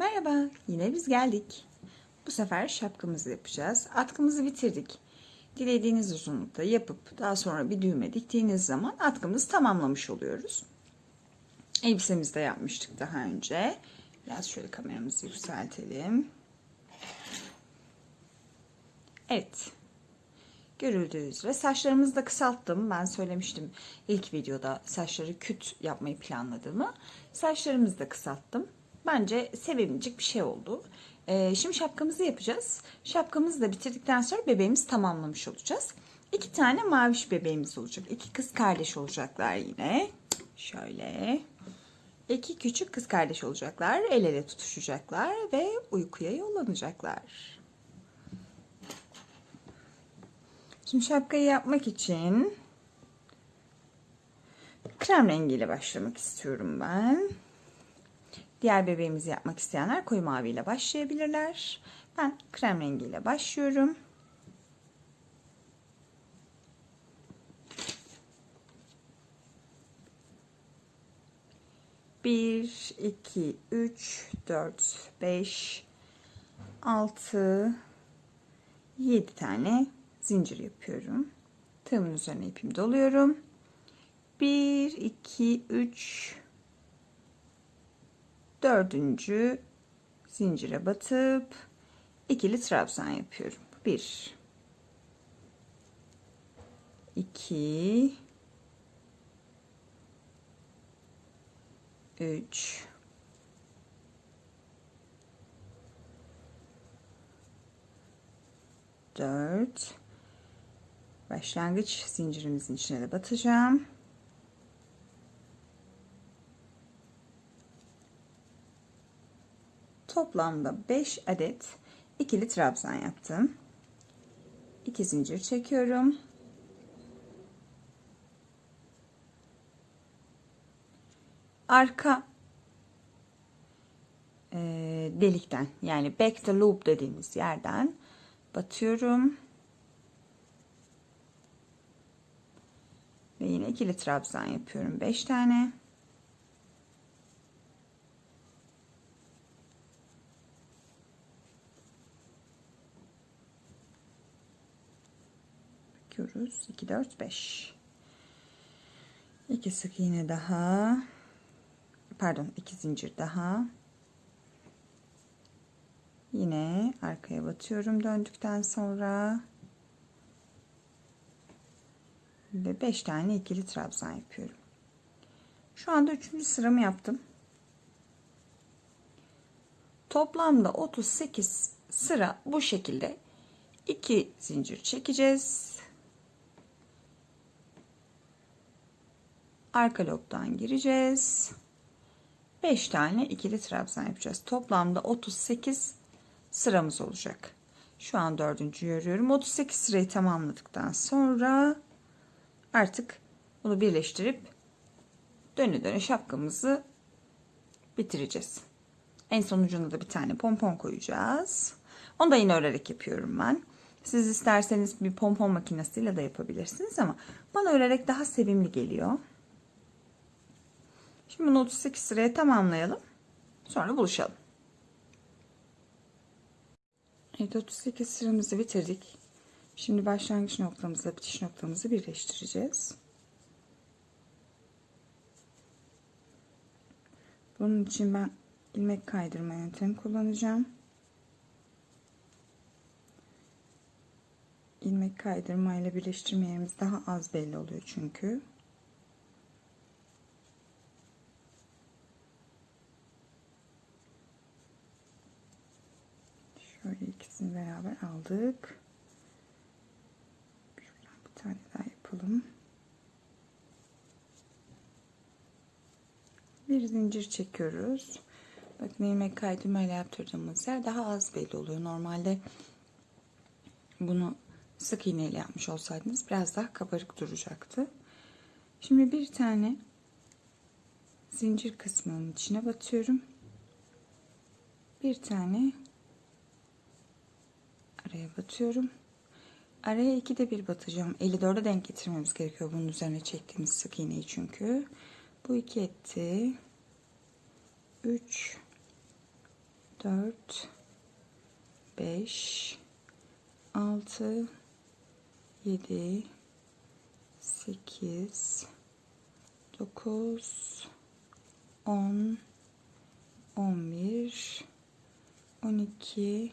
Merhaba, yine biz geldik. Bu sefer şapkamızı yapacağız. Atkımızı bitirdik. Dilediğiniz uzunlukta yapıp daha sonra bir düğme diktiğiniz zaman atkımızı tamamlamış oluyoruz. Elbisemizi de yapmıştık daha önce. Biraz şöyle kameramızı yükseltelim. Evet. Görüldüğü üzere saçlarımızı da kısalttım. Ben söylemiştim ilk videoda saçları küt yapmayı planladığımı. Saçlarımızı da kısalttım. Bence sevimlicik bir şey oldu. Ee, şimdi şapkamızı yapacağız. Şapkamızı da bitirdikten sonra bebeğimizi tamamlamış olacağız. İki tane maviş bebeğimiz olacak. İki kız kardeş olacaklar yine. Şöyle. İki küçük kız kardeş olacaklar. El ele tutuşacaklar ve uykuya yollanacaklar. Şimdi şapkayı yapmak için krem rengiyle başlamak istiyorum ben. Diğer bebeğimizi yapmak isteyenler koyu maviyle başlayabilirler. Ben krem rengiyle başlıyorum. Bir, iki, üç, dört, beş, altı, yedi tane zincir yapıyorum. Tığımın üzerine ipimi doluyorum. Bir, iki, üç, dördüncü zincire batıp ikili trabzan yapıyorum. Bir, iki, üç, dört, başlangıç zincirimizin içine de batacağım. Toplamda 5 adet ikili trabzan yaptım. 2 zincir çekiyorum. Arka e, delikten yani back the loop dediğimiz yerden batıyorum. Ve yine ikili trabzan yapıyorum 5 tane. Bakıyoruz. 2 4 5. 2 sık iğne daha. Pardon, 2 zincir daha. Yine arkaya batıyorum döndükten sonra. Ve 5 tane ikili trabzan yapıyorum. Şu anda 3. sıramı yaptım. Toplamda 38 sıra bu şekilde 2 zincir çekeceğiz. Arka lobdan gireceğiz. 5 tane ikili trabzan yapacağız. Toplamda 38 sıramız olacak. Şu an dördüncü örüyorum. 38 sırayı tamamladıktan sonra artık bunu birleştirip dönü dönü şapkamızı bitireceğiz. En sonucunda da bir tane pompon koyacağız. Onu da yine örerek yapıyorum ben. Siz isterseniz bir pompon makinesiyle de yapabilirsiniz ama bana örerek daha sevimli geliyor. Şimdi bunu 38 sıraya tamamlayalım. Sonra buluşalım. Evet 38 sıramızı bitirdik. Şimdi başlangıç noktamızla bitiş noktamızı birleştireceğiz. Bunun için ben ilmek kaydırma yöntemi kullanacağım. İlmek kaydırma ile birleştirme yerimiz daha az belli oluyor çünkü. Şöyle ikisini beraber aldık. Şuradan bir tane daha yapalım. Bir zincir çekiyoruz. Bakın ilmek kaydırmayla yaptırdığımız yer daha az belli oluyor. Normalde bunu sık iğne ile yapmış olsaydınız biraz daha kabarık duracaktı. Şimdi bir tane zincir kısmının içine batıyorum. Bir tane araya batıyorum. Araya iki de bir batacağım. 54'e denk getirmemiz gerekiyor bunun üzerine çektiğimiz sık iğneyi çünkü. Bu iki etti. 3 4 5 6 7 8 9 10 11 12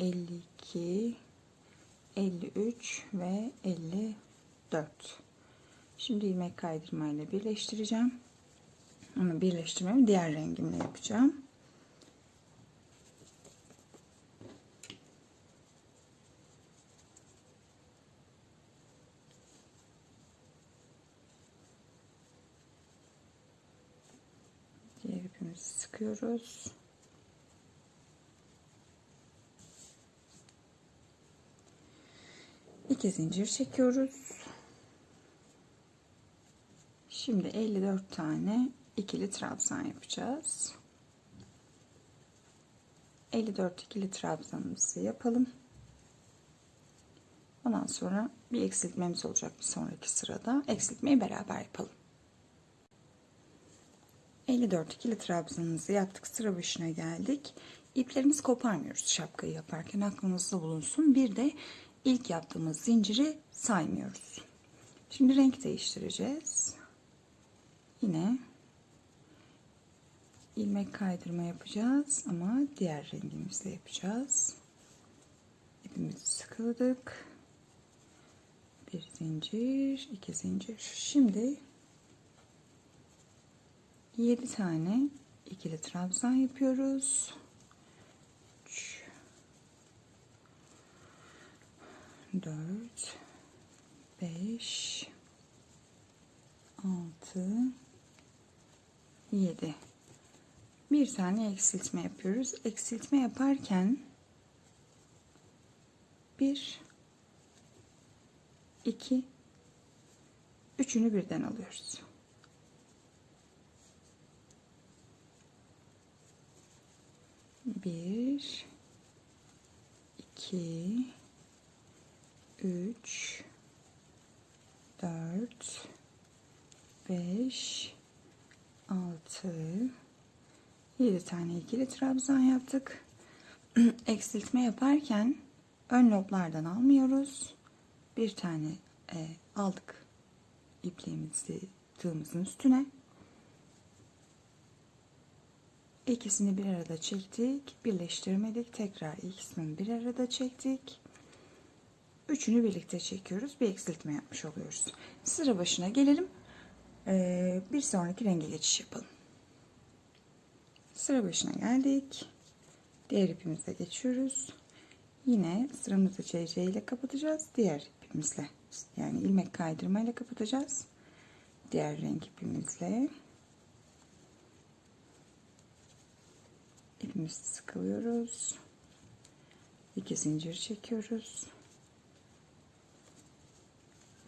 52 53 ve 54 şimdi ilmek kaydırma ile birleştireceğim. Ama birleştirmemi diğer rengimle yapacağım. Diğer ipimizi sıkıyoruz İki zincir çekiyoruz. Şimdi 54 tane ikili trabzan yapacağız. 54 ikili trabzanımızı yapalım. Ondan sonra bir eksiltmemiz olacak bir sonraki sırada. Eksiltmeyi beraber yapalım. 54 ikili trabzanımızı yaptık. Sıra başına geldik. İplerimizi koparmıyoruz şapkayı yaparken aklınızda bulunsun. Bir de ilk yaptığımız zinciri saymıyoruz. Şimdi renk değiştireceğiz. Yine ilmek kaydırma yapacağız ama diğer rengimizle yapacağız. İpimizi sıkıldık. Bir zincir, iki zincir. Şimdi 7 tane ikili trabzan yapıyoruz. 4 5 6 7 bir tane eksiltme yapıyoruz. Eksiltme yaparken 1 2 üçünü birden alıyoruz. Bir, iki, üç, dört, beş, altı, yedi tane ikili trabzan yaptık. Eksiltme yaparken ön loblardan almıyoruz. Bir tane e, aldık ipliğimizi tığımızın üstüne. İkisini bir arada çektik, birleştirmedik. Tekrar ikisini bir arada çektik. Üçünü birlikte çekiyoruz. Bir eksiltme yapmış oluyoruz. Sıra başına gelelim. Ee, bir sonraki renge geçiş yapalım. Sıra başına geldik. Diğer ipimize geçiyoruz. Yine sıramızı CC ile kapatacağız. Diğer ipimizle yani ilmek kaydırma ile kapatacağız. Diğer renk ipimizle. ipimizi sıkılıyoruz. İki zincir çekiyoruz.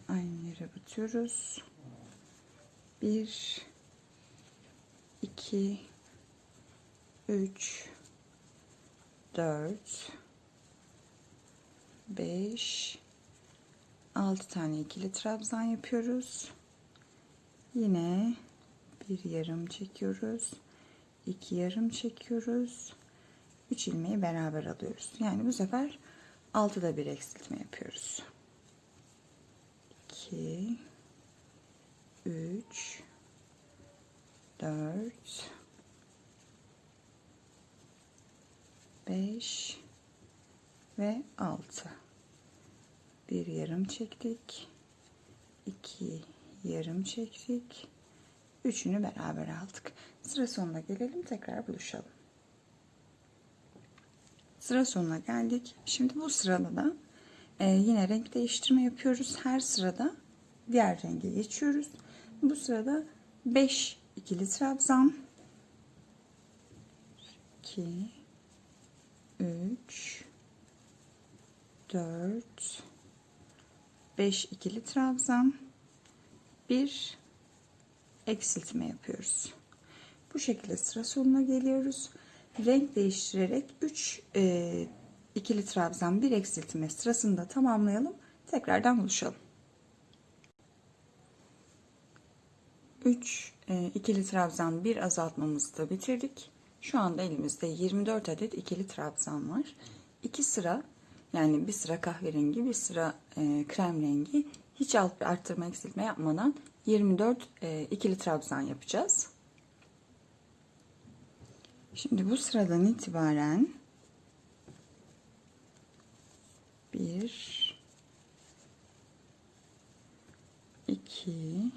Aynı yere batıyoruz. Bir, iki, 3 4 5 6 tane ikili trabzan yapıyoruz. Yine bir yarım çekiyoruz. iki yarım çekiyoruz. 3 ilmeği beraber alıyoruz. Yani bu sefer 6'da bir eksiltme yapıyoruz. 2 3 4 5 ve 6 bir yarım çektik 2 yarım çektik üçünü beraber aldık. Sıra sonuna gelelim tekrar buluşalım. Sıra sonuna geldik. Şimdi bu sırada da e, yine renk değiştirme yapıyoruz her sırada diğer renge geçiyoruz bu sırada 5 ikili trabzan 2 3 4 5 ikili trabzan 1 eksiltme yapıyoruz. Bu şekilde sıra sonuna geliyoruz. Renk değiştirerek 3 e, ikili trabzan 1 eksiltme sırasında tamamlayalım. Tekrardan buluşalım. 3 e, ikili trabzan 1 azaltmamızı da bitirdik. Şu anda elimizde 24 adet ikili trabzan var. 2 sıra yani bir sıra kahverengi bir sıra e, krem rengi hiç alt arttırma eksiltme yapmadan 24 e, ikili trabzan yapacağız. Şimdi bu sıradan itibaren 1 2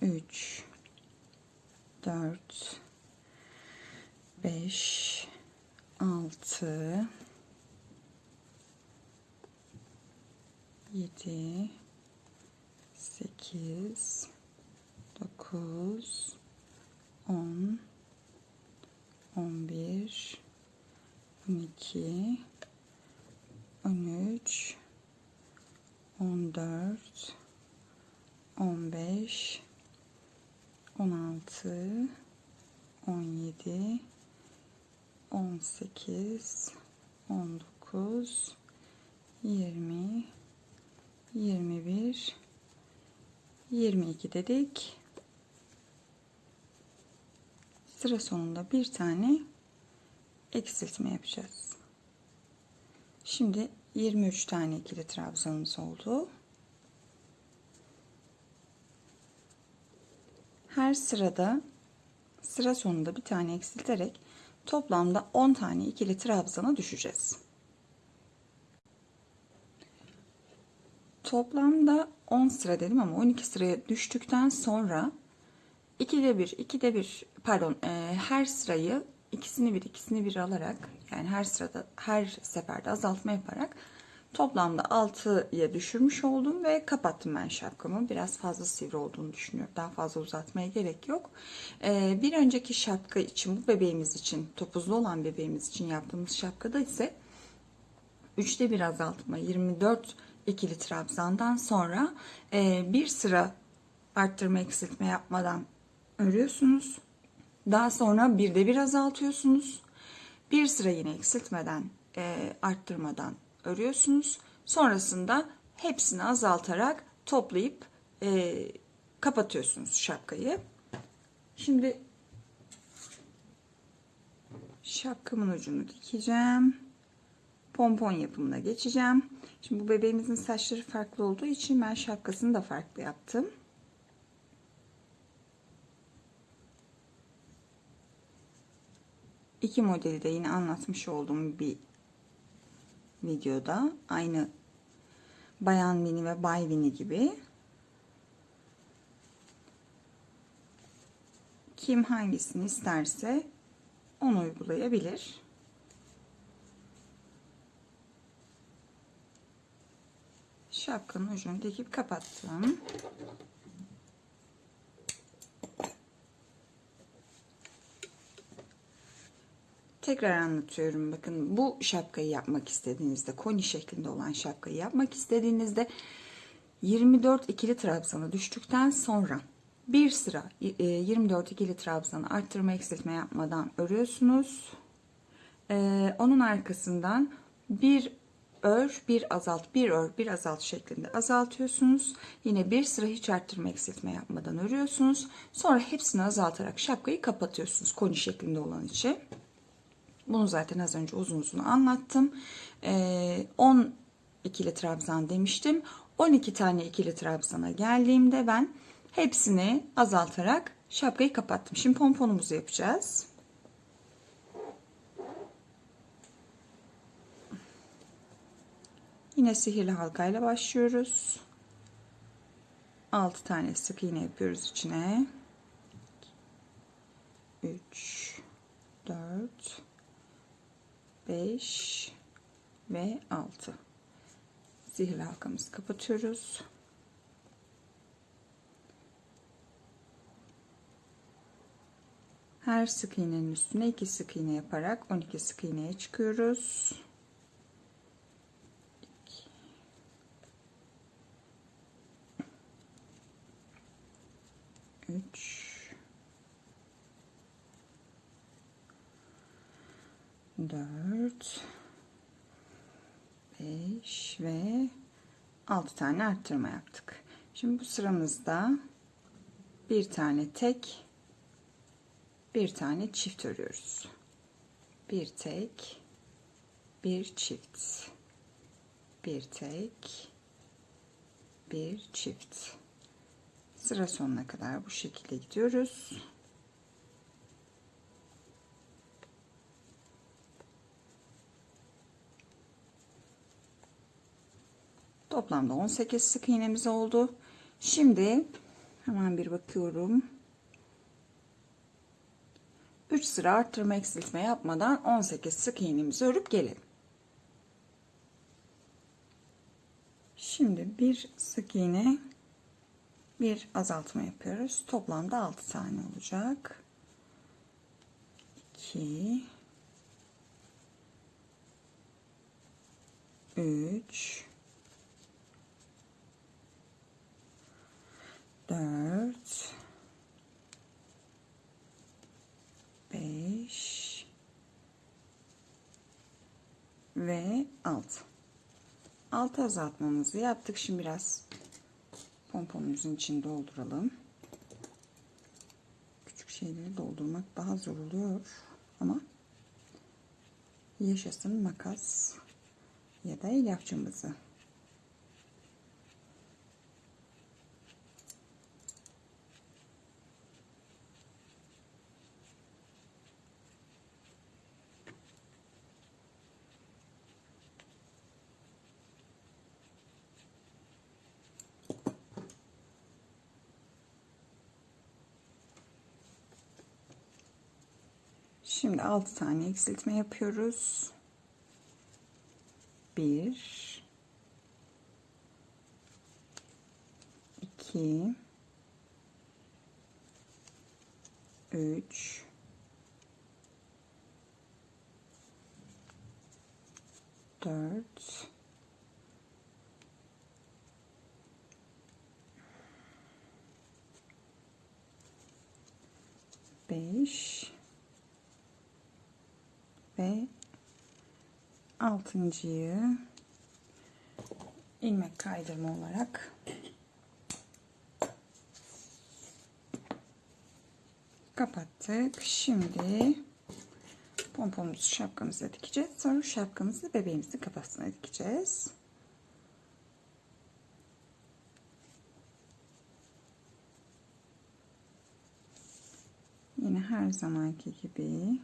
3 4 5 6 7 8 9 10 11 12 13 14 15 16 17 18 19 20 21 22 dedik. Sıra sonunda bir tane eksiltme yapacağız. Şimdi 23 tane ikili trabzanımız oldu. Her sırada sıra sonunda bir tane eksilterek toplamda 10 tane ikili trabzana düşeceğiz. Toplamda 10 sıra dedim ama 12 sıraya düştükten sonra 2'de 1, 2'de 1 pardon e, her sırayı ikisini bir ikisini bir alarak yani her sırada her seferde azaltma yaparak toplamda 6'ya düşürmüş oldum ve kapattım ben şapkamı. Biraz fazla sivri olduğunu düşünüyorum. Daha fazla uzatmaya gerek yok. E, bir önceki şapka için bu bebeğimiz için topuzlu olan bebeğimiz için yaptığımız şapkada ise 3'te 1 azaltma 24 ikili trabzandan sonra e, bir sıra arttırma eksiltme yapmadan örüyorsunuz. Daha sonra bir de bir azaltıyorsunuz. Bir sıra yine eksiltmeden e, arttırmadan örüyorsunuz. Sonrasında hepsini azaltarak toplayıp e, kapatıyorsunuz şapkayı. Şimdi şapkamın ucunu dikeceğim. Pompon yapımına geçeceğim. Şimdi bu bebeğimizin saçları farklı olduğu için ben şapkasını da farklı yaptım. İki modeli de yine anlatmış olduğum bir videoda. Aynı bayan mini ve bay mini gibi. Kim hangisini isterse onu uygulayabilir. şapkanın ucunu dikip kapattım. Tekrar anlatıyorum. Bakın bu şapkayı yapmak istediğinizde, koni şeklinde olan şapkayı yapmak istediğinizde 24 ikili trabzana düştükten sonra bir sıra e, 24 ikili trabzanı arttırma eksiltme yapmadan örüyorsunuz. Ee, onun arkasından bir ör, bir azalt, bir ör, bir azalt şeklinde azaltıyorsunuz. Yine bir sıra hiç arttırma eksiltme yapmadan örüyorsunuz. Sonra hepsini azaltarak şapkayı kapatıyorsunuz koni şeklinde olan içi. Bunu zaten az önce uzun uzun anlattım. Ee, 10 ikili trabzan demiştim. 12 tane ikili trabzana geldiğimde ben hepsini azaltarak şapkayı kapattım. Şimdi pomponumuzu yapacağız. Yine sihirli halkayla başlıyoruz. 6 tane sık iğne yapıyoruz içine. 3 4 5 ve 6. Sihirli halkamızı kapatıyoruz. Her sık iğnenin üstüne 2 sık iğne yaparak 12 sık iğneye çıkıyoruz. 3 4 5 ve 6 tane arttırma yaptık. Şimdi bu sıramızda bir tane tek bir tane çift örüyoruz. Bir tek bir çift bir tek bir çift Sıra sonuna kadar bu şekilde gidiyoruz. Toplamda 18 sık iğnemiz oldu. Şimdi hemen bir bakıyorum. 3 sıra arttırma eksiltme yapmadan 18 sık iğnemizi örüp gelelim. Şimdi bir sık iğne bir azaltma yapıyoruz. Toplamda 6 tane olacak. 2 3 4 5 ve 6 6 azaltmamızı yaptık. Şimdi biraz pomponumuzun içini dolduralım. Küçük şeyleri doldurmak daha zor oluyor ama yaşasın makas ya da el yapçımızı. Şimdi 6 tane eksiltme yapıyoruz. 1 2 3 4 5 ve altıncıyı ilmek kaydırma olarak kapattık. Şimdi pomponumuzu şapkamıza dikeceğiz. Sonra şapkamızı bebeğimizin kafasına dikeceğiz. Yine her zamanki gibi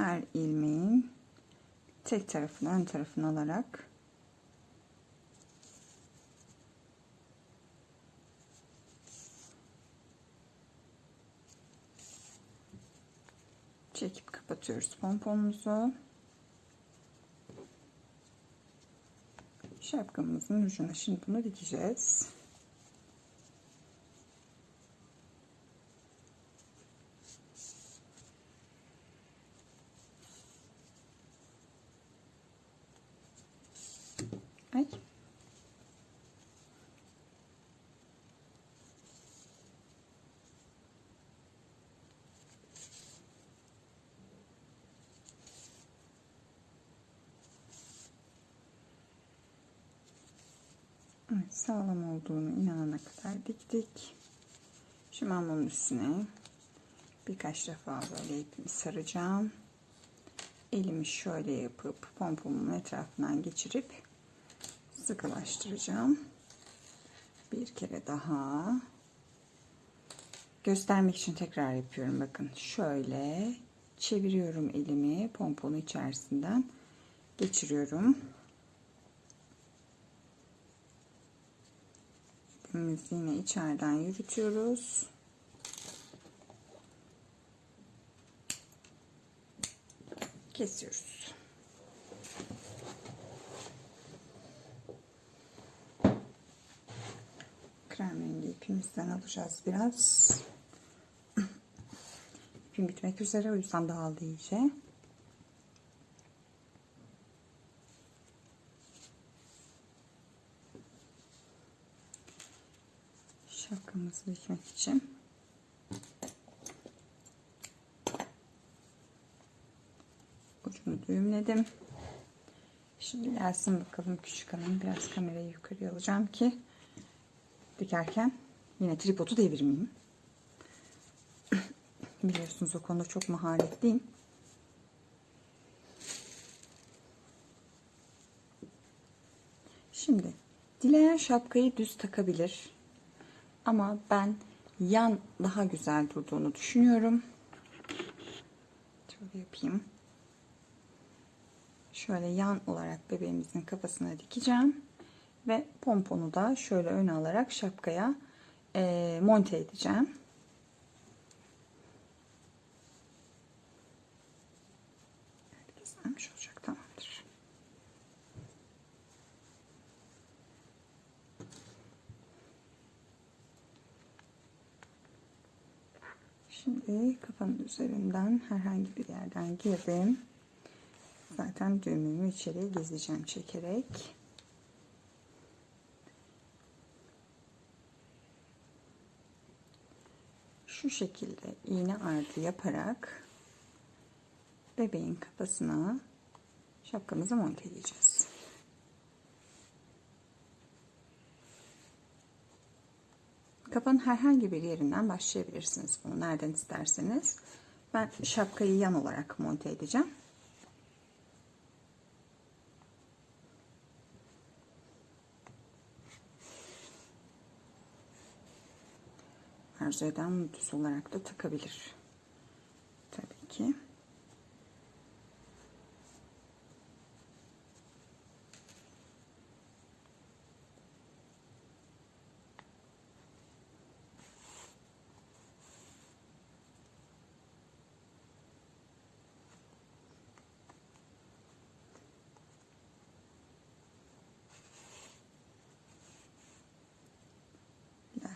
her ilmeğin tek tarafını ön tarafını alarak çekip kapatıyoruz pomponumuzu. Şapkamızın ucuna şimdi bunu dikeceğiz. Evet, sağlam olduğunu inanana kadar diktik. Şimdi ben bunun üstüne birkaç defa böyle ipimi saracağım. Elimi şöyle yapıp pompomun etrafından geçirip sıkılaştıracağım. Bir kere daha. Göstermek için tekrar yapıyorum. Bakın şöyle çeviriyorum elimi pomponun içerisinden geçiriyorum. İpimizi yine içeriden yürütüyoruz. Kesiyoruz. Krem rengi ipimizden alacağız biraz. İpim bitmek üzere o yüzden dağıldı iyice. Dikmek için. Ucunu düğümledim. Şimdi gelsin bakalım küçük hanım. Biraz kamerayı yukarıya alacağım ki dikerken yine tripodu devirmeyeyim. Biliyorsunuz o konuda çok maharetliyim. Şimdi dileyen şapkayı düz takabilir. Ama ben yan daha güzel durduğunu düşünüyorum. Şöyle yapayım. Şöyle yan olarak bebeğimizin kafasına dikeceğim. Ve pomponu da şöyle öne alarak şapkaya e, monte edeceğim. Gizlenmiş olacak Şimdi kafanın üzerinden herhangi bir yerden girdim. Zaten düğümümü içeriye gezeceğim çekerek. Şu şekilde iğne ardı yaparak bebeğin kafasına şapkamızı monte edeceğiz. Kafanın herhangi bir yerinden başlayabilirsiniz bunu nereden isterseniz. Ben şapkayı yan olarak monte edeceğim. arzu eden düz olarak da takabilir. Tabii ki.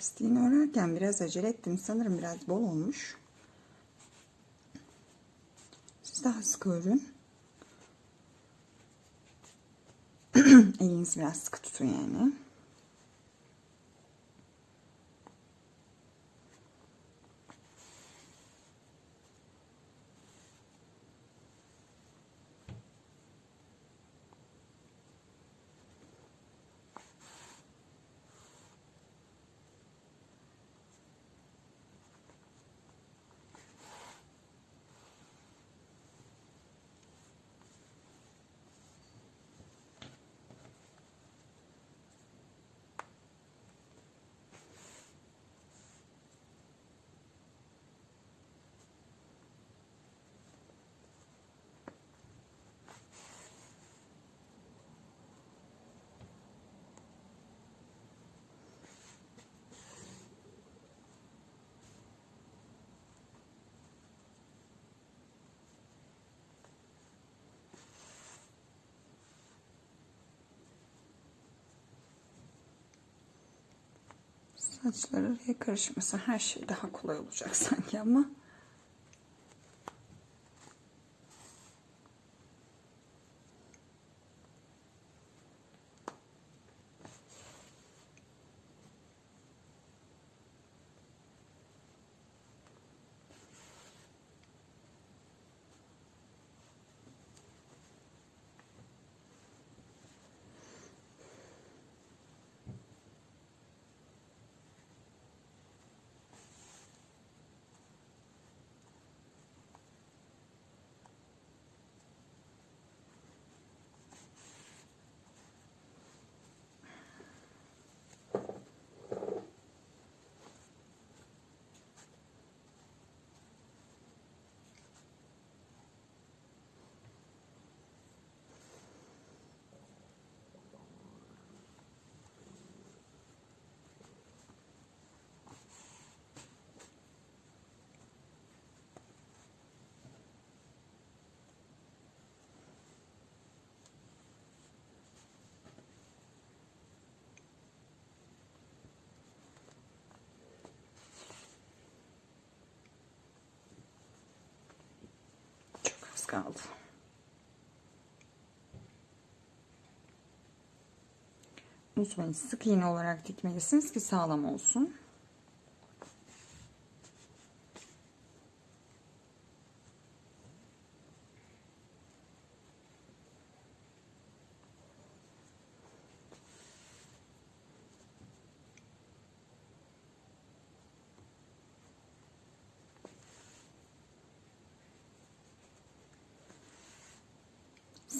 Lastiğini örerken biraz acele ettim. Sanırım biraz bol olmuş. Siz daha sıkı örün. Elinizi biraz sıkı tutun yani. Saçlar araya karışmasa her şey daha kolay olacak sanki ama. Kaldı. Unutmayın sık iğne olarak dikmelisiniz ki sağlam olsun.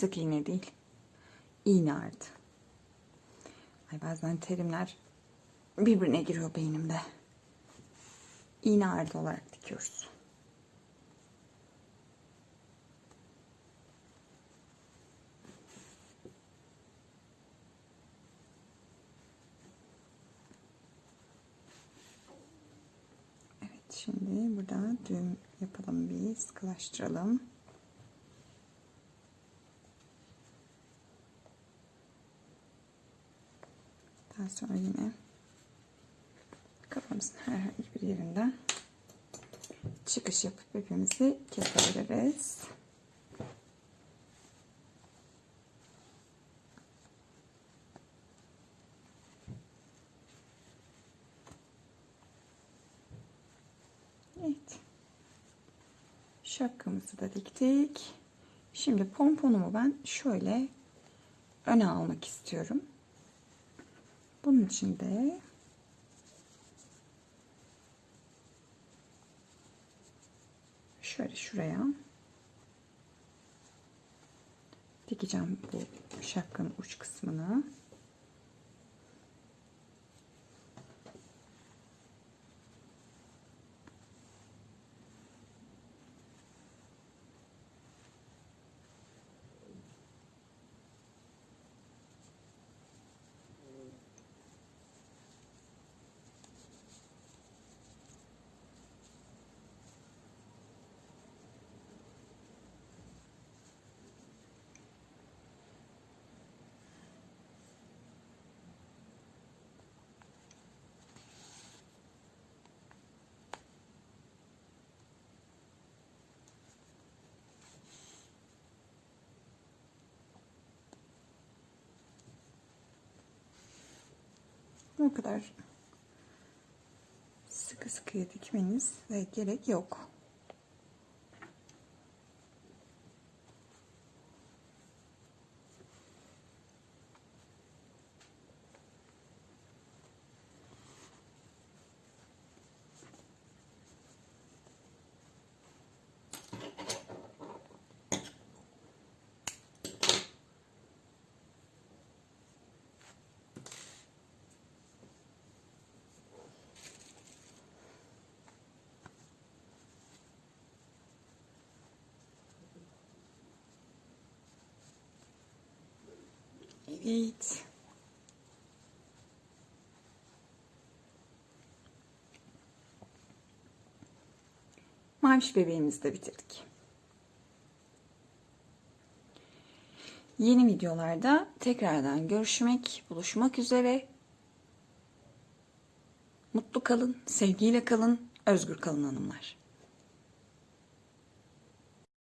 Sık iğne değil. İğne ardı. Ay bazen terimler birbirine giriyor beynimde. İğne ardı olarak dikiyoruz. Evet şimdi burada düğüm yapalım bir sıkılaştıralım. Daha sonra yine kafamızın herhangi bir yerinden çıkış yapıp ipimizi kesebiliriz. Evet. Şapkamızı da diktik. Şimdi pomponumu ben şöyle öne almak istiyorum. Bunun için de şöyle şuraya dikeceğim bu şapkanın uç kısmını. Bu kadar sıkı sıkıya dikmeniz gerek yok. Evet. Maviş bebeğimizi de bitirdik. Yeni videolarda tekrardan görüşmek, buluşmak üzere. Mutlu kalın, sevgiyle kalın, özgür kalın hanımlar.